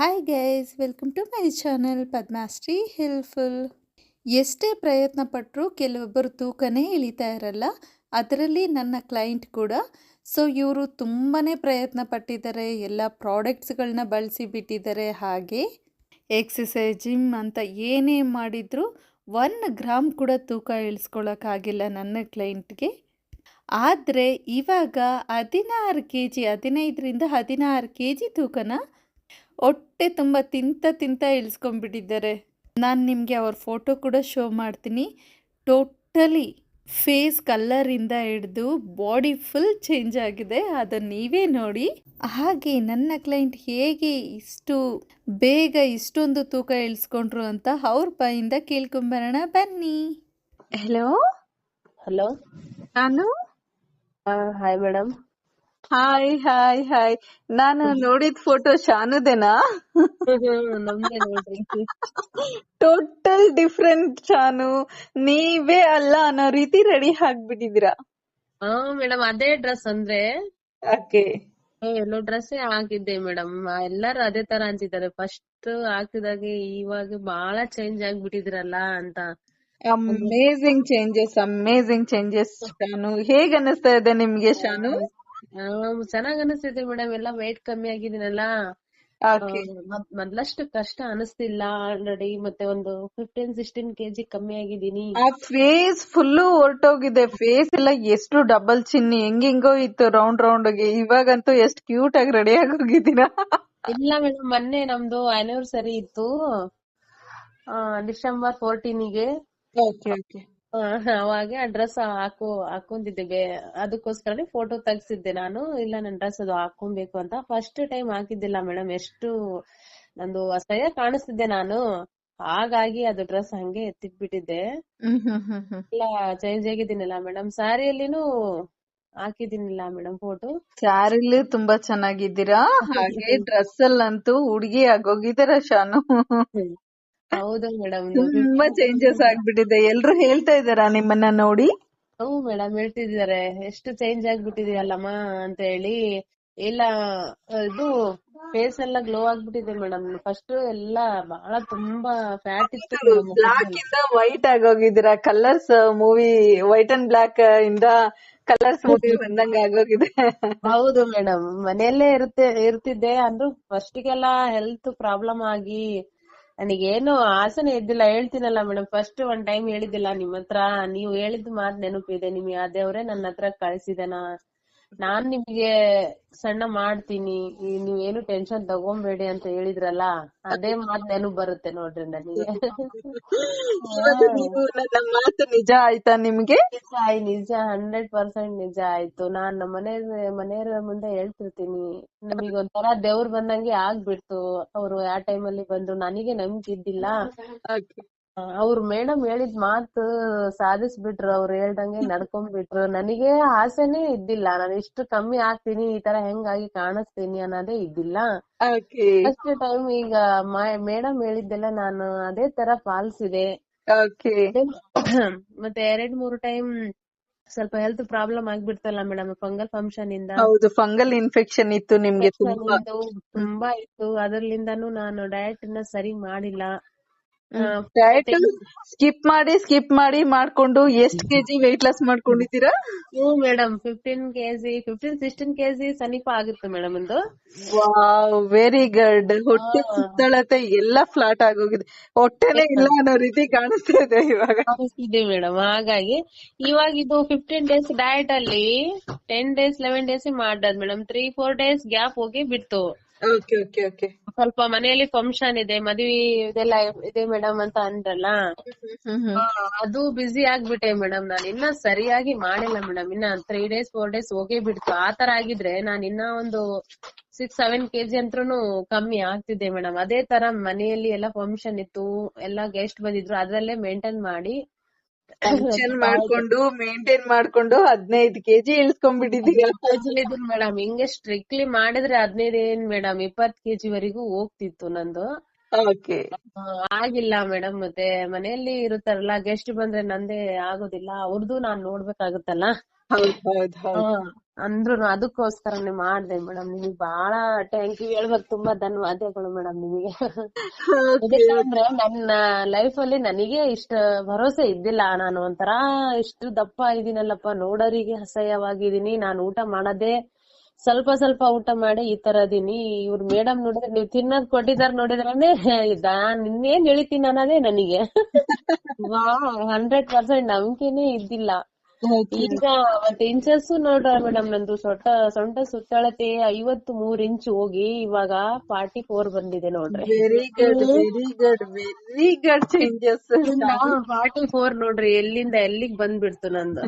Hi guys welcome to my channel Padmashree helpful ಎಷ್ಟೇ ಪ್ರಯತ್ನ ಪಟ್ಟರೂ ಕೆಲವೊಬ್ಬರು ತೂಕನೇ ಇಳಿತಾ ಇರಲ್ಲ, ಅದರಲ್ಲಿ ನನ್ನ ಕ್ಲೈಂಟ್ ಕೂಡ. ಸೊ ಇವರು ತುಂಬಾ ಪ್ರಯತ್ನ ಪಟ್ಟಿದ್ದಾರೆ, ಎಲ್ಲ ಪ್ರಾಡಕ್ಟ್ಸ್ಗಳನ್ನ ಬಳಸಿ ಬಿಟ್ಟಿದ್ದಾರೆ, ಹಾಗೆ ಎಕ್ಸಸೈಸ್ ಜಿಮ್ ಅಂತ ಏನೇ ಮಾಡಿದರೂ ಒನ್ ಗ್ರಾಮ್ ಕೂಡ ತೂಕ ಇಳಿಸ್ಕೊಳ್ಳೋಕ್ಕಾಗಿಲ್ಲ ನನ್ನ ಕ್ಲೈಂಟ್ಗೆ ಆದರೆ ಇವಾಗ ಹದಿನಾರು ಕೆ ಜಿ ಹದಿನೈದರಿಂದ ಹದಿನಾರು ಕೆ ಜಿ ತೂಕನ ಹೊಟ್ಟೆ ತುಂಬ ತಿಂತ ತಿಂತ ಇಳಿಸ್ಕೊಂಡ್ಬಿಟ್ಟಿದ್ದಾರೆ. ನಾನು ನಿಮಗೆ ಅವ್ರ ಫೋಟೋ ಕೂಡ ಶೋ ಮಾಡ್ತೀನಿ. ಟೋಟಲಿ ಫೇಸ್ ಕಲ್ಲರಿಂದ ಹಿಡಿದು ಬಾಡಿ ಫುಲ್ ಚೇಂಜ್ ಆಗಿದೆ. ಅದನ್ನು ನೀವೇ ನೋಡಿ. ಹಾಗೆ ನನ್ನ ಕ್ಲೈಂಟ್ ಹೇಗೆ ಇಷ್ಟು ಬೇಗ ಇಷ್ಟೊಂದು ತೂಕ ಇಳಿಸ್ಕೊಂಡ್ರು ಅಂತ ಅವ್ರ ಬಾಯಿಂದ ಕೇಳ್ಕೊಂಬರೋಣ. ಬನ್ನಿ. ಹಲೋ ಹಲೋ ನಾನು? Hi madam hi hi hi ನಾನು ನೋಡಿದ ಫೋಟೋ ಶಾನುದೇನಾ? ನಮ್ದೇ ನೋಡ್ರಿ. Total different Shanu. ನೀವೇ ಅಲ್ಲ ಅನ್ನೋ ರೀತಿ ರೆಡಿ ಆಗ್ಬಿಟ್ಟಿದೀರಾ ಹಾ ಮೇಡಮ್ ಅದೇ ಡ್ರೆಸ್ ಅಂದ್ರೆ ಓಕೆ ಎಲ್ಲೋ ಡ್ರೆಸ್ ಹಾಕಿದ್ದೆ ಮೇಡಮ್ ಎಲ್ಲಾರು ಅದೇ ತರ ಅಂತಿದ್ದಾರೆ. ಫಸ್ಟ್ ಹಾಕಿದಾಗೆ ಇವಾಗ ಬಹಳ ಚೇಂಜ್ ಆಗ್ಬಿಟ್ಟಿದ್ರಲ್ಲ ಅಂತ. Amazing changes amazing changes Shanu. ಹೇಗ್ ಅನಿಸ್ತಾ ಇದೆ ನಿಮ್ಗೆ ಶಾನು? ಆ, ಚೆನ್ನಾಗ್ ಅನಿಸ್ತಿದೆ ಮೇಡಮ್. ಎಲ್ಲ weight ಕಮ್ಮಿ ಆಗಿದ್ದೀನಲ್ಲ. ಮೊದ್ಲಷ್ಟು ಕಷ್ಟ ಅನಿಸ್ತಿಲ್ಲ ಆಲ್ರೆಡಿ ಮತ್ತೆ ಒಂದು ಫಿಫ್ಟೀನ್ ಸಿಕ್ಸ್ಟೀನ್ ಕೆಜಿ ಕಮ್ಮಿ ಆಗಿದ್ದೀನಿ. ಆ ಫೇಸ್ ಫುಲ್ಲು ಹೊರಟೋಗಿದೆ. ಫೇಸ್ ಎಲ್ಲ ಎಷ್ಟು ಡಬಲ್ ಚಿನ್ನಿ ಹೆಂಗೆಂಗೋ ಇತ್ತು ರೌಂಡ್ ರೌಂಡ್ಗೆ. ಇವಾಗಂತೂ ಎಷ್ಟು ಕ್ಯೂಟ್ ಆಗಿ ರೆಡಿ ಆಗಿ ಹೋಗಿದ್ದೀರಾ? ಇಲ್ಲ ಮೇಡಮ್. ಮೊನ್ನೆ ನಮ್ದು ಆನಿವರ್ಸರಿ ಇತ್ತು. ಡಿಸೆಂಬರ್ ಫೋರ್ಟೀನಿಗೆ ಓಕೆ ಓಕೆ ಅವಾಗ ಡ್ರೆಸ್ ಹಾಕು ಹಾಕೊಂಡಿದ್ದೆ. ಅದಕ್ಕೋಸ್ಕರನೇ ಫೋಟೋ ತೆಗ್ಸಿದ್ದೆ ನಾನು. ಇಲ್ಲ ನನ್ ಡ್ರೆಸ್ ಅದು ಹಾಕೊಬೇಕು ಅಂತ. ಫಸ್ಟ್ ಟೈಮ್ ಹಾಕಿದ್ದಿಲ್ಲ ಮೇಡಮ್ ಎಷ್ಟು ನಂದು ಅಸಹ್ಯ ಕಾಣಿಸ್ತಿದ್ದೆ ನಾನು. ಹಾಗಾಗಿ ಅದು ಡ್ರೆಸ್ ಹಂಗೆ ಎತ್ತಿಟ್ಬಿಟ್ಟಿದ್ದೆ. ಇಲ್ಲ ಚೇಂಜ್ ಆಗಿದ್ದೀನಲ್ಲ ಮೇಡಮ್ ಸ್ಯಾರಿಯಲ್ಲಿನೂ ಹಾಕಿದ್ದೀನಿಲ್ಲ ಮೇಡಮ್ ಫೋಟೋ ಸ್ಯಾರಿಲಿ ತುಂಬಾ ಚೆನ್ನಾಗಿದ್ದೀರಾ? ಹಾಗೆ ಡ್ರೆಸ್ ಅಲ್ಲಂತೂ ಹುಡುಗಿ ಆಗೋಗಿದ್ದೀರಾ ಶಾನು? ಹೌದು ಮೇಡಮ್ ತುಂಬಾ ಚೇಂಜಸ್ ಆಗ್ಬಿಟ್ಟಿದೆ. ಎಲ್ರು ಹೇಳ್ತಾ ಇದಾರಾ ನಿಮ್ಮನ್ನ ನೋಡಿ? ಹ್ಞೂ ಮೇಡಮ್ ಹೇಳ್ತಿದ್ದಾರೆ. ಎಷ್ಟು ಚೇಂಜ್ ಆಗ್ಬಿಟ್ಟಿದ್ಯಲ್ಲಮ್ಮ ಅಂತ ಹೇಳಿ. ಇಲ್ಲ ಇದು ಫೇಸ್ ಎಲ್ಲ ಗ್ಲೋ ಆಗ್ಬಿಟ್ಟಿದೆ ಮೇಡಮ್ ಫಸ್ಟ್ ಎಲ್ಲ ಬಹಳ ತುಂಬಾ ಫ್ಯಾಟ್ ಇತ್ತು ಬ್ಲಾಕ್ ಇಂದ white ಆಗೋಗಿದ್ದೀರಾ? Colours movie white and black ಇಂದ ಕಲರ್ಸ್ ಮೂವಿ ಬಂದಂಗ ಆಗೋಗಿದೆ. ಹೌದು ಮೇಡಮ್ ಮನೆಯಲ್ಲೇ ಇರುತ್ತೆ ಇರ್ತಿದ್ದೆ. ಅಂದ್ರೂ ಫಸ್ಟಿಗೆಲ್ಲ ಹೆಲ್ತ್ ಪ್ರಾಬ್ಲಮ್ ಆಗಿ ನನಗೇನು ಆಸನೆ ಇದ್ದಿಲ್ಲ. ಹೇಳ್ತೀನಲ್ಲ ಮೇಡಮ್ ಫಸ್ಟ್ ಒಂದ್ ಟೈಮ್ ಹೇಳಿದ್ದಿಲ್ಲ ನಿಮ್ ಹತ್ರ ನೀವು ಹೇಳಿದ್ ಮಾತ್ ನೆನಪಿದೆ. ನಿಮ್ಗೆ ಆ ದೇವ್ರೆ ನನ್ನ ಹತ್ರ ಕಳ್ಸಿದನ? ನಾನ್ ನಿಮ್ಗೆ ಸಣ್ಣ ಮಾಡ್ತೀನಿ ನೀವ್ ಏನು ಟೆನ್ಷನ್ ತಗೊಂಬೇಡಿ ಅಂತ ಹೇಳಿದ್ರಲ್ಲ ಅದೇ ಮಾತ್ ನೆನಪು ಬರುತ್ತೆ ನೋಡ್ರಿ ನನಗೆ. ಮಾತು ನಿಜ ಆಯ್ತಾ ನಿಮ್ಗೆ? ನಿಜ ಹಂಡ್ರೆಡ್ ಪರ್ಸೆಂಟ್ ನಿಜ ಆಯ್ತು. ನಾನ್ ನಮ್ಮ ಮನೆ ಮನೆಯವ್ರ ಮುಂದೆ ಹೇಳ್ತಿರ್ತೀನಿ. ನಮಗ್ ಒಂಥರ ದೇವ್ರ್ ಬಂದಂಗೆ ಆಗ್ಬಿಡ್ತು. ಅವ್ರು ಆ ಟೈಮಲ್ಲಿ ಬಂದ್ರು. ನನಗೆ ನಂಬಿಕೆ ಇದ್ದಿಲ್ಲ. ಅವ್ರು ಮೇಡಮ್ ಹೇಳಿದ್ ಮಾತು ಸಾಧಿಸ್ಬಿಟ್ರು ಅವ್ರು ಹೇಳ್ದಂಗೆ ನಡ್ಕೊಂಡ್ಬಿಟ್ರು. ನನಗೆ ಆಸೆನೇ ಇದ್ದಿಲ್ಲ. ನಾನು ಇಷ್ಟು ಕಮ್ಮಿ ಆಗ್ತೀನಿ ಈ ತರ ಹೆಂಗಾಗಿ ಕಾಣಿಸ್ತೀನಿ ಅನ್ನೋದೇ ಇದ್ದಿಲ್ಲ. ಫಸ್ಟ್ ಟೈಮ್ ಈಗ ಮೇಡಮ್ ಹೇಳಿದ್ದೆಲ್ಲ ನಾನು ಅದೇ ತರ ಪಾಲಿಸಿದೆ ಮತ್ತೆ ಎರಡ್ ಮೂರು ಟೈಮ್ ಸ್ವಲ್ಪ ಹೆಲ್ತ್ ಪ್ರಾಬ್ಲಮ್ ಆಗ್ಬಿಡ್ತಲ್ಲ ಮೇಡಮ್ ಫಂಗಲ್ ಫಂಕ್ಷನ್ ಇಂದ ಹೌದು ಫಂಗಲ್ ಇನ್ಫೆಕ್ಷನ್ ಇತ್ತು ನಿಮ್ಗೆ ತುಂಬಾ. ಇತ್ತು ಅದ್ರಲಿಂದಾನು ನಾನು ಡಯಟ್ನ ಸರಿ ಮಾಡಿಲ್ಲ. ಡಯಟ್ ಸ್ಕಿಪ್ ಮಾಡಿ ಸ್ಕಿಪ್ ಮಾಡಿ ಮಾಡ್ಕೊಂಡು ಎಷ್ಟ್ ಕೆಜಿ weight ಲಾಸ್ ಮಾಡ್ಕೊಂಡಿದ್ದೀರಾ? ಹ್ಮ್ madam fifteen KG fifteen sixteen KG ಸಮೀಪ ಆಗಿತ್ತು ಮೇಡಮ್ ಅದು ವಾವ್ ವೆರಿ ಗುಡ್ ಹೊಟ್ಟೆ ಸುತ್ತಳತೆ ಎಲ್ಲ ಫ್ಲಾಟ್ ಆಗೋಗಿದೆ. ಹೊಟ್ಟೆನೇ ಇಲ್ಲ ಅನ್ನೋ ರೀತಿ ಕಾಣಿಸ್ತಾ ಇದೆ ಇವಾಗ. ಇದೆ ಮೇಡಮ್ ಹಾಗಾಗಿ ಇವಾಗ ಇದು ಫಿಫ್ಟೀನ್ ಡೇಸ್ ಡಯಟ್ ಅಲ್ಲಿ ten days eleven days ಮಾಡ್ದದ್ madam three four days gap ಹೋಗಿ ಬಿಡ್ತು. ಸ್ವಲ್ಪ ಮನೆಯಲ್ಲಿ ಫಂಕ್ಷನ್ ಇದೆ ಮದ್ವಿ ಇದೆಲ್ಲ ಇದೆ ಮೇಡಮ್ ಅಂತ ಅಂದ್ರಲ್ಲ? ಅದು ಬಿಸಿ ಆಗ್ಬಿಟ್ಟೆ ಮೇಡಮ್ ನಾನು ಇನ್ನ ಸರಿಯಾಗಿ ಮಾಡಿಲ್ಲ ಮೇಡಮ್ ಇನ್ನ ತ್ರೀ ಡೇಸ್ ಫೋರ್ ಡೇಸ್ ಹೋಗೇ ಬಿಡ್ತು. ಆತರ ತರ ಆಗಿದ್ರೆ ನಾನು ಇನ್ನ ಒಂದು ಸಿಕ್ಸ್ ಸೆವೆನ್ ಕೆಜಿ ಅಂತ್ರುನು ಕಮ್ಮಿ ಆಗ್ತಿದೆ ಮೇಡಮ್ ಅದೇ ತರ ಮನೆಯಲ್ಲಿ ಎಲ್ಲ ಫಂಕ್ಷನ್ ಇತ್ತು ಎಲ್ಲ ಗೆಸ್ಟ್ ಬಂದಿದ್ರು ಅದ್ರಲ್ಲೇ ಮೇಂಟೈನ್ ಮಾಡಿ ಫಂಕ್ಷನ್ ಮಾಡ್ಕೊಂಡು ಮೇಂಟೈನ್ ಮಾಡ್ಕೊಂಡು ಹದಿನೈದು ಕೆಜಿ ಇಳಿಸ್ಕೊಂಡ್ಬಿಟ್ಟಿದ್ದೀರಾ ಮೇಡಮ್ ಹಿಂಗೆ ಸ್ಟ್ರಿಕ್ಟ್ಲಿ ಮಾಡಿದ್ರೆ ಹದಿನೈದು ಏನ್ ಮೇಡಮ್ ಇಪ್ಪತ್ ಕೆಜಿ ವರೆಗೂ ಹೋಗ್ತಿತ್ತು ನಂದು. ಓಕೆ ಆಗಿಲ್ಲ ಮೇಡಮ್ ಮತ್ತೆ ಮನೆಯಲ್ಲಿ ಇರುತ್ತಾರಲ್ಲ ಗೆಸ್ಟ್ ಬಂದ್ರೆ ನಂದೇ ಆಗೋದಿಲ್ಲ. ಅವ್ರದ್ದು ನಾನ್ ನೋಡ್ಬೇಕಾಗುತ್ತಲ್ಲ. ಹೌದ್ ಅದಕ್ಕೋಸ್ಕರ ಹೌದ್. ಹಾ ಅಂದ್ರು ಅದಕ್ಕೋಸ್ಕರನೇ ಮಾಡ್ದೆ ಮೇಡಮ್. ನಿಮಗ್ ಬಾಳ ಥ್ಯಾಂಕ್ ಯು ಹೇಳ್ಬೇಕು. ತುಂಬಾ ಧನ್ಯವಾದಗಳು ಮೇಡಂ ನಿಮಗೆ. ಅಂದ್ರೆ ನನ್ನ ಲೈಫ್ ಅಲ್ಲಿ ನನಗೆ ಇಷ್ಟ ಭರೋಸೆ ಇದ್ದಿಲ್ಲ. ನಾನು ಒಂಥರಾ ಇಷ್ಟು ದಪ್ಪ ಇದೀನಲ್ಲಪ್ಪ ನೋಡೋರಿಗೆ ಅಸಹ್ಯವಾಗಿದ್ದೀನಿ. ನಾನು ಊಟ ಮಾಡದೆ ಸ್ವಲ್ಪ ಸ್ವಲ್ಪ ಊಟ ಮಾಡಿ ಈ ತರ ಇದೀನಿ ಇವ್ರ ಮೇಡಮ್ ನೋಡಿದ್ರೆ ನೀವ್ ತಿನ್ನೋದ್ ಕೊಟ್ಟಿದಾರ ನೋಡಿದ್ರೆ ನಾನ್ ಇನ್ನೇನ್ ಹೇಳಿತೀನಿ ಅನ್ನೋದೇ ನನಗೆ. ಹಂಡ್ರೆಡ್ ಪರ್ಸೆಂಟ್ ನಂಬಿಕೆನೇ ಇದ್ದಿಲ್ಲ. ಈಗ ಮತ್ತೆ ಇಂಚಸ್ ನೋಡ್ರ ಮೇಡಮ್ ನಂದು ಸೊಟ್ಟ ಸೊಂಟ ಸುತ್ತಳತೆ ಐವತ್ತು ಮೂರ್ ಇಂಚ್ ಹೋಗಿ ಇವಾಗ ಫಾರ್ಟಿ ಫೋರ್ ಬಂದಿದೆ ನೋಡ್ರಿ. Very good very good very good changes forty four ನೋಡ್ರಿ ಎಲ್ಲಿಂದ ಎಲ್ಲಿಗ್ ಬಂದ್ಬಿಡ್ತು ನಂದು.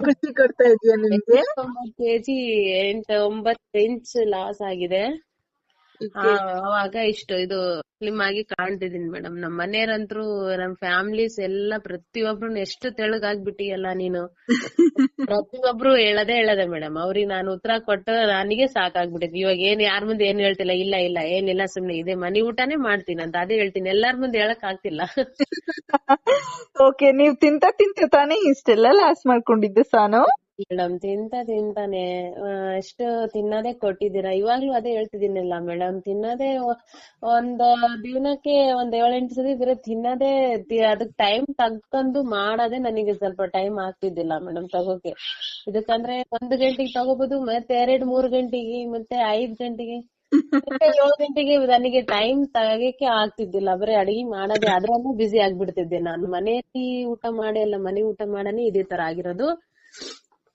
ಖುಷಿ ಕೊಡ್ತಾ ಇದೆಯಾ ನಿಮ್ಗೆ? ಒಂಬತ್ತು ಕೆಜಿ ಎಂಟ್ ಒಂಬತ್ತು ಇಂಚ್ ಲಾಸ್ ಆಗಿದೆ. ಅವಾಗ ಇಷ್ಟು ಇದು ಫಿಲ್ಮ್ ಆಗಿ ಕಾಣ್ತಿದೀನಿ ಮೇಡಮ್ ನಮ್ ಮನೆಯವ್ರಂತ್ರು ನಮ್ ಫ್ಯಾಮಿಲೀಸ್ ಎಲ್ಲ ಪ್ರತಿಯೊಬ್ರು ಎಷ್ಟು ತೆಳ್ಳಗಾಗ್ಬಿಟ್ಟಿಯಲ್ಲ ನೀನು. ಪ್ರತಿಯೊಬ್ರು ಹೇಳದೆ ಹೇಳದೆ ಮೇಡಮ್ ಅವ್ರಿಗೆ ನಾನು ಉತ್ತರ ಕೊಟ್ಟು ನನಗೆ ಸಾಕಾಗ್ಬಿಟ್ಟಿದ್. ಇವಾಗ ಏನ್ ಯಾರ್ ಮುಂದೆ ಏನ್ ಹೇಳ್ತಿಲ್ಲ ಇಲ್ಲ ಇಲ್ಲ ಏನಿಲ್ಲ ಸುಮ್ನೆ ಇದೆ. ಮನಿ ಊಟನೇ ಮಾಡ್ತೀನಿ ಅಂತ. ಅದೇ ಹೇಳ್ತೀನಿ. ಎಲ್ಲಾರ್ ಮುಂದೆ ಹೇಳಕ್ ಆಗ್ತಿಲ್ಲ. ಓಕೆ ನೀವ್ ತಿಂತ ತಿಂತ ತಾನೇ? ಇಷ್ಟೆಲ್ಲ ಲಾಸ್ ಮಾಡ್ಕೊಂಡಿದ್ದು ಸಾನು? ಮೇಡಮ್ ತಿಂತ ತಿಂತಾನೆ ಎಷ್ಟು ತಿನ್ನೋದೇ ಕೊಟ್ಟಿದ್ದೀರಾ? ಇವಾಗ್ಲೂ ಅದೇ ಹೇಳ್ತಿದ್ದೀನಲ್ಲ ಮೇಡಮ್ ತಿನ್ನೋದೇ ಒಂದು ದಿನಕ್ಕೆ ಒಂದ್ ಏಳೆಂಟು ಸತಿ ಬರೀ ತಿನ್ನೋದೇ ಅದಕ್ ಟೈಮ್ ತಗ್ಕೊಂಡು ಮಾಡದೆ ನನಗೆ ಸ್ವಲ್ಪ ಟೈಮ್ ಆಗ್ತಿದ್ದಿಲ್ಲ ಮೇಡಮ್ ತಗೋಕೆ. ಇದಕ್ಕಂದ್ರೆ ಒಂದ್ ಗಂಟೆಗೆ ತಗೋಬಹುದು ಮತ್ತೆ ಎರಡ್ ಮೂರ್ ಗಂಟೆಗೆ ಮತ್ತೆ ಐದ್ ಗಂಟೆಗೆ ಮತ್ತೆ ಏಳ್ ಗಂಟೆಗೆ ನನಗೆ ಟೈಮ್ ತಗೋಕೆ ಆಗ್ತಿದ್ದಿಲ್ಲ. ಬರೀ ಅಡಿಗೆ ಮಾಡೋದೇ ಅದ್ರಲ್ಲೂ ಬಿಸಿ ಆಗ್ಬಿಡ್ತಿದ್ದೆ ನಾನು. ಮನೆಯಲ್ಲಿ ಊಟ ಮಾಡಿ ಅಲ್ಲ ಮನೆ ಊಟ ಮಾಡನೇ ಇದೇ ತರ ಆಗಿರೋದು.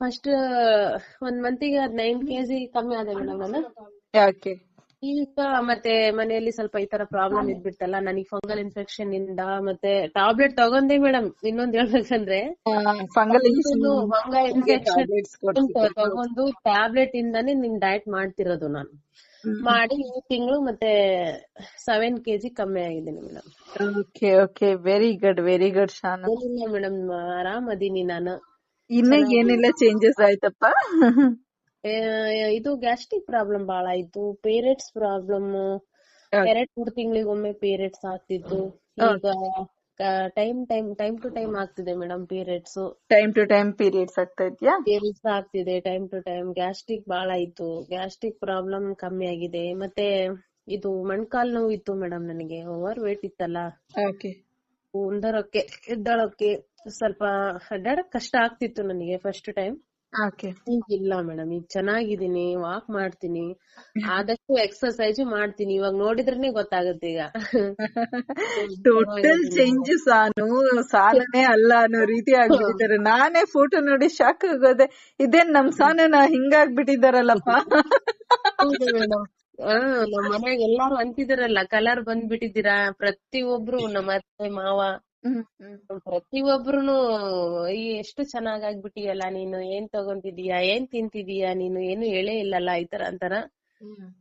ಫಸ್ಟ್ ಒಂದ್ ಮಂತಿಗೆ ಹದಿನೈದು ಕೆಜಿ ಕಮ್ಮಿ ಆದೆ ಮೇಡಮ್ ನಾನು ಯಾಕೆ? ಈಗ ಮತ್ತೆ ಮನೆಯಲ್ಲಿ ಸ್ವಲ್ಪ ಈ ತರ ಪ್ರಾಬ್ಲಮ್ ಇದ್ಬಿಟ್ಟಲ್ಲ ನನಗೆ ಫಂಗಲ್ ಇನ್ಫೆಕ್ಷನ್ ಇಂದ ಮತ್ತೆ ಟ್ಯಾಬ್ಲೆಟ್ ತಗೊಂಡೆ ಮೇಡಮ್ ಇನ್ನೊಂದ್ ಹೇಳ್ಬೇಕಂದ್ರೆ. ಫಂಗಲ್ ಇನ್ಫೆಕ್ಷನ್ ತಗೊಂಡು ಟ್ಯಾಬ್ಲೆಟ್ ಇಂದಾನೇ ನಿನ್ ಡಯಟ್ ಮಾಡ್ತಿರೋದು ನಾನು. ಮಾಡಿ ಈ ತಿಂಗಳು ಮತ್ತೆ ಸೆವೆನ್ ಕೆಜಿ ಕಮ್ಮಿ ಆಗಿದ್ದೀನಿ madam okay okay very good very good Shana. Madam ಆರಾಮ್ ಅದೀನಿ ನಾನು. ಇನ್ನ ಏನೆಲ್ಲ ಚೇಂಜಸ್ ಆಯ್ತಪ್ಪ. ಇದು ಗ್ಯಾಸ್ಟ್ರಿಕ್ ಪ್ರಾಬ್ಲಮ್ ಬಾಳ ಆಯ್ತು. ಪೀರಿಯಡ್ಸ್ ಪ್ರಾಬ್ಲಮ್ ಎರಡ್ ಮೂರ್ ತಿಂಗಳಿಗೊಮ್ಮೆ ಪೀರಿಯಡ್ಸ್ ಆಗ್ತಿತ್ತು. ಈಗ time time time to time ಆಗ್ತಿದೆ madam periods time to time periods ಆಗ್ತಾ ಇದೆಯಾ? ಪೀರಿಯಡ್ಸ್ ಆಗ್ತಿದೆ ಟೈಮ್ ಟು ಟೈಮ್ ಗ್ಯಾಸ್ಟ್ರಿಕ್ ಬಾಳ ಆಯ್ತು. ಗ್ಯಾಸ್ಟ್ರಿಕ್ ಪ್ರಾಬ್ಲಮ್ ಕಮ್ಮಿ ಆಗಿದೆ. ಮತ್ತೆ ಇದು ಮಣ್ಕಾಲ್ ನೋವು ಇತ್ತು ಮೇಡಮ್ ನನಗೆ. ಓವರ್ ವೇಟ್ ಇತ್ತಲ್ಲ. ಓಕೆ ಉಂಡರೋಕೆ ಎದ್ದಾಳಕ್ಕೆ ಸ್ವಲ್ಪ ಅಡ್ಡಾಡಕ್ ಕಷ್ಟ ಆಗ್ತಿತ್ತು ನನಗೆ ಫಸ್ಟ್ ಟೈಮ್ ಇಲ್ಲ ಮೇಡಮ್ ಈಗ ಚೆನ್ನಾಗಿದ್ದೀನಿ ವಾಕ್ ಮಾಡ್ತೀನಿ. ಆದಷ್ಟು ಎಕ್ಸರ್ಸೈಜ್ ಮಾಡ್ತೀನಿ. ಇವಾಗ ನೋಡಿದ್ರೇನೆ ಗೊತ್ತಾಗುತ್ತೆ ಈಗ. ಟೋಟಲ್ ಚೇಂಜಸ್ ಆನು ಸಾಲನೇ ಅಲ್ಲ ಅನ್ನೋ ರೀತಿ ಆಗ್ಬಿಟ್ಟಿದ್ದಾರೆ. ನಾನೇ ಫೋಟೋ ನೋಡಿ ಶಾಕ್ ಆಗೋದೆ ಇದೇನ್ ನಮ್ ಸಾನನ ಹಿಂಗಾಗ್ಬಿಟ್ಟಿದಾರಲ್ಲಪ್ಪ ಹಾ ನಮ್ ಮನ್ಯಾಗ ಎಲ್ಲಾರು ಅಂತಿದ್ರಲ್ಲ ಕಲರ್ ಪ್ರತಿ ಒಬ್ರು ನಮ್ಮ ಅತ್ತೆ ಮಾವ. ಪ್ರತಿಯೊಬ್ರುನು ಈ ಎಷ್ಟು ಚೆನ್ನಾಗ್ ಆಗ್ಬಿಟ್ಟಿಯಲ್ಲ ನೀನು? ಏನ್ ತಗೊಂತಿದೀಯಾ? ಏನ್ ತಿಂತಿದೀಯಾ? ನೀನು ಏನು ಹೇಳೇ ಇಲ್ಲಲ್ಲ? ಈ ತರ ಅಂತಾರ.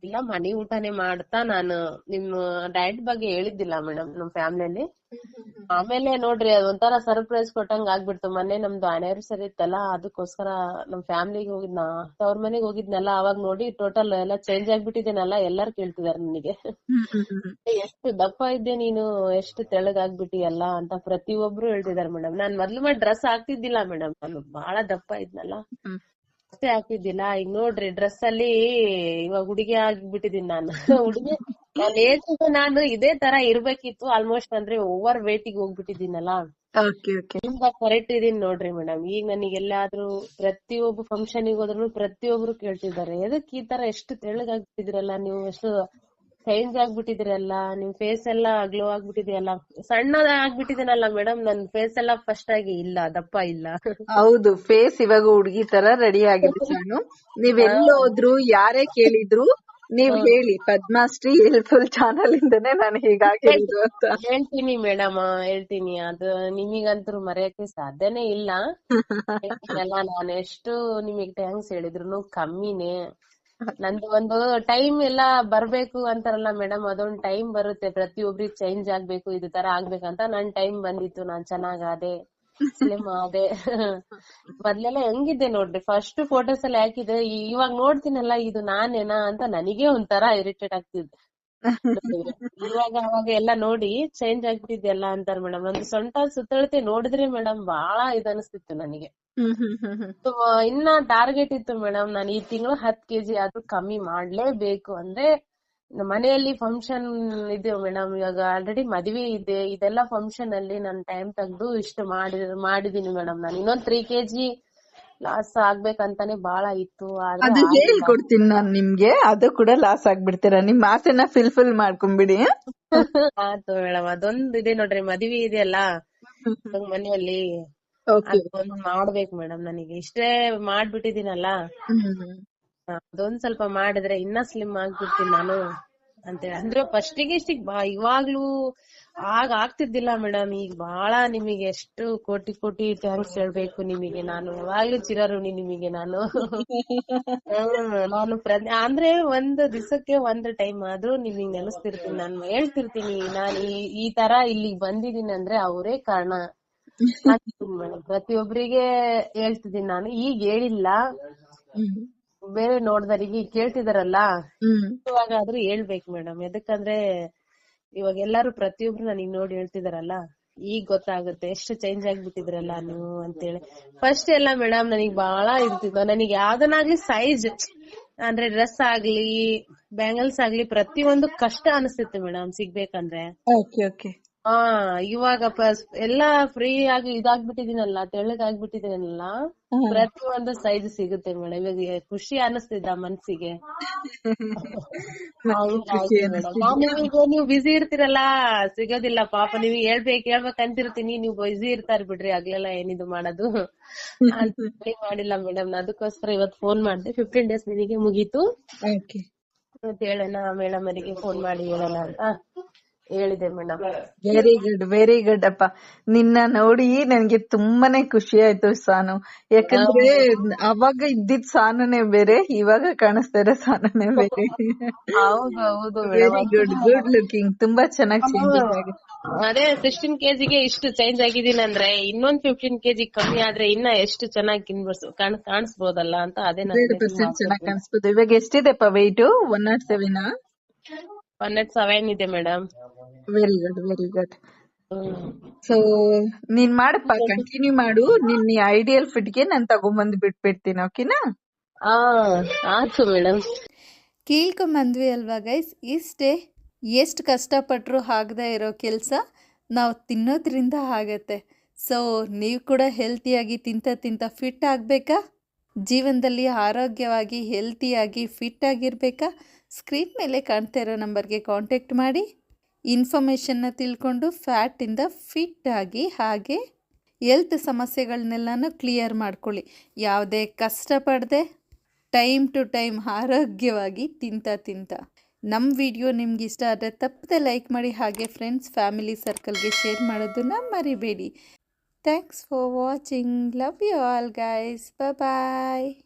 ಇಲ್ಲ ಮನಿ ಊಟನೆ ಮಾಡ್ತಾ ನಾನು. ನಿಮ್ ಡಯಟ್ ಬಗ್ಗೆ ಹೇಳಿದ್ದಿಲ್ಲ ಮೇಡಮ್ ನಮ್ ಫ್ಯಾಮಿಲಿಯಲ್ಲಿ ಆಮೇಲೆ ನೋಡ್ರಿ ಅದ್ ಒಂಥರ ಸರ್ಪ್ರೈಸ್ ಕೊಟ್ಟಂಗ್ ಆಗ್ಬಿಡ್ತು. ಮೊನ್ನೆ ನಮ್ದು ಆನಿವರ್ಸರಿ ಇತ್ತಲ್ಲ ಅದಕ್ಕೋಸ್ಕರ ನಮ್ ಫ್ಯಾಮಿಲಿಗೆ ಹೋಗಿದ್ನ. ತವ್ರ ಮನೆಗ್ ಹೋಗಿದ್ನಲ್ಲ ಅವಾಗ ನೋಡಿ ಟೋಟಲ್ ಎಲ್ಲ ಚೇಂಜ್ ಆಗ್ಬಿಟ್ಟಿದ್ದೇನಲ್ಲ ಎಲ್ಲಾರು ಕೇಳ್ತಿದಾರೆ ನನಗೆ. ಎಷ್ಟು ದಪ್ಪ ಇದ್ದೆ ನೀನು ಎಷ್ಟು ತೆಳಗಾಗ್ಬಿಟ್ಟಿಯಲ್ಲ ಅಂತ ಪ್ರತಿಯೊಬ್ರು ಹೇಳ್ತಿದಾರೆ ಮೇಡಮ್ ನಾನ್ ಮೊದ್ಲು ಮಾಡಿ ಡ್ರೆಸ್ ಹಾಕ್ತಿದ್ದಿಲ್ಲ ಮೇಡಮ್ ನಾನು ಬಹಳ ದಪ್ಪ ಇದ್ನಲ್ಲ. ಅಷ್ಟೇ ಹಾಕ್ತಿದ್ದಿಲ್ಲ ಈಗ ನೋಡ್ರಿ ಡ್ರೆಸ್ ಅಲ್ಲಿ ಇವಾಗ ಹುಡುಗಿ ಆಗ್ಬಿಟ್ಟಿದೀನಿ ನಾನು. ಹುಡುಗಿ ನಾನು ಏಜ್ ನಾನು ಇದೇ ತರ ಇರ್ಬೇಕಿತ್ತು. ಆಲ್ಮೋಸ್ಟ್ ಅಂದ್ರೆ ಓವರ್ ವೇಟ್ಗೆ ಹೋಗ್ಬಿಟ್ಟಿದ್ದೀನಲ್ಲ. ತುಂಬಾ ಕರೆಕ್ಟ್ ಇದೀನಿ ನೋಡ್ರಿ ಮೇಡಮ್ ಈಗ ನನಗೆ ಎಲ್ಲಾದ್ರೂ ಪ್ರತಿಯೊಬ್ಬ ಫಂಕ್ಷನ್ಗೆ ಹೋದ್ರು ಪ್ರತಿಯೊಬ್ರು ಕೇಳ್ತಿದ್ದಾರೆ. ಎದಕ್ ಈ ತರ ಎಷ್ಟು ತೆಳ್ಳಗಾಗ್ಬಿಟ್ಟಿದ್ರಲ್ಲ ನೀವು? ಎಷ್ಟು ಚೇಂಜ್ ಆಗ್ಬಿಟ್ಟಿದ್ರಲ್ಲ ನಿಮ್ ಫೇಸ್ ಎಲ್ಲ ಗ್ಲೋ ಆಗ್ಬಿಟ್ಟಿದೆಯಲ್ಲ. ಸಣ್ಣದ ಆಗ್ಬಿಟ್ಟಿದೀನಲ್ಲ ಮೇಡಮ್ ನನ್ ಫೇಸ್ ಎಲ್ಲ ಫಸ್ಟ್ ಆಗಿ ಇಲ್ಲ ದಪ್ಪ ಇಲ್ಲ. ಹೌದು ಫೇಸ್ ಇವಾಗ ಹುಡುಗಿ ತರ ರೆಡಿ ಆಗಿದೆ ನಾನು ನೀವ್ ಹೋದ್ರು ಯಾರೇ ಕೇಳಿದ್ರು ನೀವ್ ಹೇಳಿ. ಪದ್ಮಾಶ್ರೀ ಹೆಲ್ಪ್ಫುಲ್ ಚಾನಲ್ ಇಂದನೇ ನಾನು ಹೀಗಾಗಿ ಅಂತ. ಹೇಳ್ತೀನಿ ಮೇಡಮ್ ಹೇಳ್ತೀನಿ. ಅದು ನಿಮಗಂತೂ ಮರೆಯಕ್ಕೆ ಸಾಧ್ಯನೇ ಇಲ್ಲ. ನಾನು ಎಷ್ಟು ನಿಮಗ್ ಥ್ಯಾಂಕ್ಸ್ ಹೇಳಿದ್ರು ಕಮ್ಮಿನೇ. ನಂದು ಒಂದು ಟೈಮ್ ಎಲ್ಲ ಬರ್ಬೇಕು ಅಂತಾರಲ್ಲ ಮೇಡಮ್ ಅದೊಂದ್ ಟೈಮ್ ಬರುತ್ತೆ. ಪ್ರತಿಯೊಬ್ರಿಗೆ ಚೇಂಜ್ ಆಗ್ಬೇಕು ಇದು ತರ ಆಗ್ಬೇಕಂತ ನನ್ ಟೈಮ್ ಬಂದಿತ್ತು. ನಾನ್ ಚೆನ್ನಾಗಾದೆ ಸ್ಲಿಮ್ ಆದೆ. ಮೊದ್ಲೆಲ್ಲ ಹೆಂಗಿದ್ದೆ ನೋಡ್ರಿ ಫಸ್ಟ್ ಫೋಟೋಸ್ ಎಲ್ಲ ಹಾಕಿದೆ ಇವಾಗ್ ನೋಡ್ತೀನಲ್ಲ ಇದು ನಾನೇನಾ ಅಂತ ನನಗೆ ಒಂಥರ ಇರಿಟೇಟ್ ಆಗ್ತಿದ್ ಇವಾಗ ಅವಾಗ ಎಲ್ಲ ನೋಡಿ ಚೇಂಜ್ ಆಗ್ಬಿಟ್ಟಿದ್ಯಲ್ಲ ಅಂತಾರ ಮೇಡಮ್ ಒಂದು ಸೊಂಟ ಸುತ್ತಳತೆ ನೋಡಿದ್ರೆ ಮೇಡಮ್ ಬಹಳ ಇದ್ ಅನಿಸ್ತಿತ್ತು ನನಗೆ. ಇನ್ನ ಟಾರ್ಗೆಟ್ ಇತ್ತು ಮೇಡಮ್ ನಾನು ಈ ತಿಂಗಳು ಹತ್ ಕೆಜಿ ಆದ್ರೂ ಕಮ್ಮಿ ಮಾಡ್ಲೇಬೇಕು ಅಂದ್ರೆ ಮನೆಯಲ್ಲಿ ಫಂಕ್ಷನ್ ಇದೆ ಮೇಡಮ್ ಇವಾಗ ಆಲ್ರೆಡಿ ಮದ್ವೆ ಇದೆ. ಇದೆಲ್ಲ ಫಂಕ್ಷನ್ ಅಲ್ಲಿ ನಾನು ಟೈಮ್ ತೆಗ್ದು ಇಷ್ಟು ಮಾಡಿ ಮಾಡಿದೀನಿ ಮೇಡಮ್ ನಾನು ಇನ್ನೊಂದ್ ತ್ರೀ ಕೆಜಿ ಲಾಸ್ ಆಗ್ಬೇಕಂತಾನೆ ಬಾಳ ಇತ್ತು ಅದು. ಹೇಳ್ಕೊಡ್ತೀನಿ ನಾನ್ ನಿಮ್ಗೆ ಅದು ಕೂಡ ಲಾಸ್ ಆಗ್ಬಿಡ್ತೀರಾ? ನಿಮ್ ಆಸೆನ ಫಿಲ್ಫಿಲ್ ಮಾಡ್ಕೊಂಬಿಡಿ ಆಯ್ತು ಮೇಡಮ್ ಅದೊಂದ್ ಇದೆ ನೋಡ್ರಿ ಮದ್ವಿ ಇದೆಯಲ್ಲ ಮನೆಯಲ್ಲಿ ಅದೊಂದ್ ಮಾಡ್ಬೇಕು ಮೇಡಮ್ ನನಗೆ. ಇಷ್ಟೇ ಮಾಡ್ಬಿಟ್ಟಿದೀನಲ್ಲ ಅದೊಂದ್ ಸ್ವಲ್ಪ ಮಾಡಿದ್ರೆ ಇನ್ನ ಸ್ಲಿಮ್ ಆಗ್ಬಿಡ್ತೀನಿ ನಾನು. ಅಂತೇಳಿ ಅಂದ್ರೆ ಫಸ್ಟಿಗೆ ಗೆ ಬಾ ಇವಾಗ್ಲೂ ಆಗ ಆಗ್ತಿದ್ದಿಲ್ಲ ಮೇಡಮ್. ಈಗ ಬಹಳ ನಿಮಗೆ ಎಷ್ಟು ಕೋಟಿ ಕೋಟಿ ಥ್ಯಾಂಕ್ಸ್ ಹೇಳ್ಬೇಕು ನಿಮಗೆ. ನಾನು ಯಾವಾಗ್ಲೂ ಚಿರಋಣಿ ನಿಮಗೆ ನಾನು. ನಾನು ಅಂದ್ರೆ ಒಂದ್ ದಿವಸಕ್ಕೆ ಒಂದ್ ಟೈಮ್ ಆದ್ರೂ ನಿಮಗ್ ನೆನಸ್ತಿರ್ತೀನಿ. ನಾನು ಹೇಳ್ತಿರ್ತೀನಿ ನಾನ್ ಈ ತರ ಇಲ್ಲಿಗ್ ಬಂದಿದೀನಿ ಅಂದ್ರೆ ಅವರೇ ಕಾರಣ. ಮೇಡಮ್ ಪ್ರತಿಯೊಬ್ಬರಿಗೆ ಹೇಳ್ತಿದ್ದೀನಿ ನಾನು. ಈಗ ಹೇಳಿಲ್ಲ. ಬೇರೆ ನೋಡ್ದರಿಗೆ ಕೇಳ್ತಿದಾರಲ್ಲ. ಹ್ಮ್. ಇವಾಗಾದ್ರೂ ಹೇಳ್ಬೇಕು ಮೇಡಮ್. ಎದಕ್ಕಂದ್ರೆ ಇವಾಗ ಎಲ್ಲಾರು ಪ್ರತಿಯೊಬ್ರು ನನಗ್ ನೋಡಿ ಹೇಳ್ತಿದಾರಲ್ಲ, ಈಗ ಗೊತ್ತಾಗುತ್ತೆ, ಎಷ್ಟು ಚೇಂಜ್ ಆಗ್ಬಿಟ್ಟಿದ್ರಲ್ಲ ನೀವು ಅಂತೇಳಿ. ಫಸ್ಟ್ ಎಲ್ಲ ಮೇಡಮ್ ನನಗ್ ಬಹಳ ಇರ್ತಿದ್ವು. ನನಗ್ ಯಾವ್ದನ್ನಾಗ್ಲಿ ಸೈಜ್ ಅಂದ್ರೆ ಡ್ರೆಸ್ ಆಗ್ಲಿ ಬ್ಯಾಂಗಲ್ಸ್ ಆಗ್ಲಿ ಪ್ರತಿಯೊಂದು ಕಷ್ಟ ಅನಿಸ್ತಿತ್ತು ಮೇಡಮ್ ಸಿಗ್ಬೇಕಂದ್ರೆ. ಹಾ ಇವಾಗ ಎಲ್ಲಾ ಫ್ರೀ ಆಗಿ ಇದಾಗ್ಬಿಟ್ಟಿದೀನಲ್ಲ ತೆಳ್ಳಗಾಗ್ಬಿಟ್ಟಿದೀನಲ್ಲ ಪ್ರತಿಯೊಂದು ಸೈಜ್ ಸಿಗುತ್ತೆ ಮೇಡಮ್ ಇವಾಗ ಖುಷಿ ಅನಿಸ್ತಿದ್ದ ಮನ್ಸಿಗೆ. ನೀವು ಬಿಸಿ ಇರ್ತಿರಲ್ಲ ಸಿಗೋದಿಲ್ಲ ಪಾಪ. ನೀವ್ ಹೇಳ್ಬೇಕು ಹೇಳ್ಬೇಕು ಅಂತಿರ್ತೀನಿ. ನೀವು ಬಿಸಿ ಇರ್ತಾರ ಬಿಡ್ರಿ ಆಗ್ಲೆಲ್ಲ ಏನಿದು ಮಾಡೋದು. ಮಾಡಿಲ್ಲ ಮೇಡಮ್ ಅದಕ್ಕೋಸ್ಕರ ಇವತ್ ಫೋನ್ ಮಾಡ್ದೆ. ಫಿಫ್ಟೀನ್ ಡೇಸ್ ನಿನಗೆ ಮುಗೀತು. ಹೇಳೋಣ ಮೇಡಮ್ ಅವರಿಗೆ ಫೋನ್ ಮಾಡಿ ಹೇಳೋಣ ಅಂತ. ಹೇಳಿದೆ madam very good very good ಅಪ್ಪ. ನಿನ್ನ ನೋಡಿ ನನ್ಗೆ ತುಂಬಾನೇ ಖುಷಿ ಆಯ್ತು ಸಾನು. ಯಾಕಂದ್ರೆ ಅವಾಗ ಇದ್ದಿದ್ ಸಾನುನೇ ಬೇರೆ ಇವಾಗ ಕಾಣಿಸ್ತಾ ಇರೋ ಸಾನುನೇ ಬೇರೆ. ವೆರಿ ಗುಡ್ ಗುಡ್ ಲುಕಿಂಗ್ ತುಂಬಾ ಚೆನ್ನಾಗಿ ಚೇಂಜ್ ಆಗಿದೆ. ಅದೇ ಸಿಕ್ಸ್ಟೀನ್ ಕೆಜಿಗೆ ಇಷ್ಟು ಚೇಂಜ್ ಆಗಿದೀನಿ ಅಂದ್ರೆ ಇನ್ನೊಂದ್ ಫಿಫ್ಟೀನ್ ಕೆಜಿ ಕಮ್ಮಿ ಆದ್ರೆ ಇನ್ನ ಎಷ್ಟು ಚೆನ್ನಾಗಿ ಕಾಣಿಸ್ಬೋದಲ್ಲ ಅಂತ ಅದೇ ಚೆನ್ನಾಗಿ ಕಾಣಿಸ್ಬೋದು. ಇವಾಗ ಎಷ್ಟಿದೆಪ್ಪ weight one nought seven one nought seven ಇದೆ madam very good very good so ನೀನ್ ಮಾಡಪ್ಪ ಕಂಟಿನ್ಯೂ ಮಾಡು. ನಿನ್ನ ಐಡಿಯಲ್ ಫಿಟ್ಗೆ ನಾನ್ ತಗೊಂಬಂದ್ ಬಿಟ್ಬಿಡ್ತೀನಿ ಓಕೆನಾ ಆ ಆಯ್ತು ಮೇಡಮ್ ಕೇಳ್ಕೊಂಬಂದ್ವಿ ಅಲ್ವಾ ಗೈಸ್ ಇಷ್ಟೇ ಎಷ್ಟು ಕಷ್ಟಪಟ್ಟರು ಆಗದೇ ಇರೋ ಕೆಲಸ ನಾವು ತಿನ್ನೋದ್ರಿಂದ ಆಗತ್ತೆ. ಸೊ ನೀವು ಕೂಡ ಹೆಲ್ತಿಯಾಗಿ ತಿಂತ ತಿಂತ ಫಿಟ್ ಆಗಬೇಕಾ? ಜೀವನದಲ್ಲಿ ಆರೋಗ್ಯವಾಗಿ ಹೆಲ್ತಿಯಾಗಿ ಫಿಟ್ ಆಗಿರಬೇಕಾ? ಸ್ಕ್ರೀನ್ ಮೇಲೆ ಕಾಣ್ತಾ ಇರೋ ನಂಬರ್ಗೆ ಕಾಂಟ್ಯಾಕ್ಟ್ ಮಾಡಿ. ಇನ್ಫಾರ್ಮೇಷನ್ನ ತಿಳ್ಕೊಂಡು ಫ್ಯಾಟಿಂದ ಫಿಟ್ ಆಗಿ ಹಾಗೆ ಹೆಲ್ತ್ ಸಮಸ್ಯೆಗಳನ್ನೆಲ್ಲನೂ ಕ್ಲಿಯರ್ ಮಾಡ್ಕೊಳ್ಳಿ. ಯಾವುದೇ ಕಷ್ಟಪಡದೆ ಟೈಮ್ ಟು ಟೈಮ್ ಆರೋಗ್ಯವಾಗಿ ತಿಂತ ತಿಂತ. ನಮ್ಮ ವಿಡಿಯೋ ನಿಮ್ಗೆ ಇಷ್ಟ ಆದರೆ ತಪ್ಪದೆ ಲೈಕ್ ಮಾಡಿ ಹಾಗೆ ಫ್ರೆಂಡ್ಸ್, ಫ್ಯಾಮಿಲಿ ಸರ್ಕಲ್ಗೆ ಶೇರ್ ಮಾಡೋದನ್ನು ಮರಿಬೇಡಿ. Thanks for watching. Love you all guys bye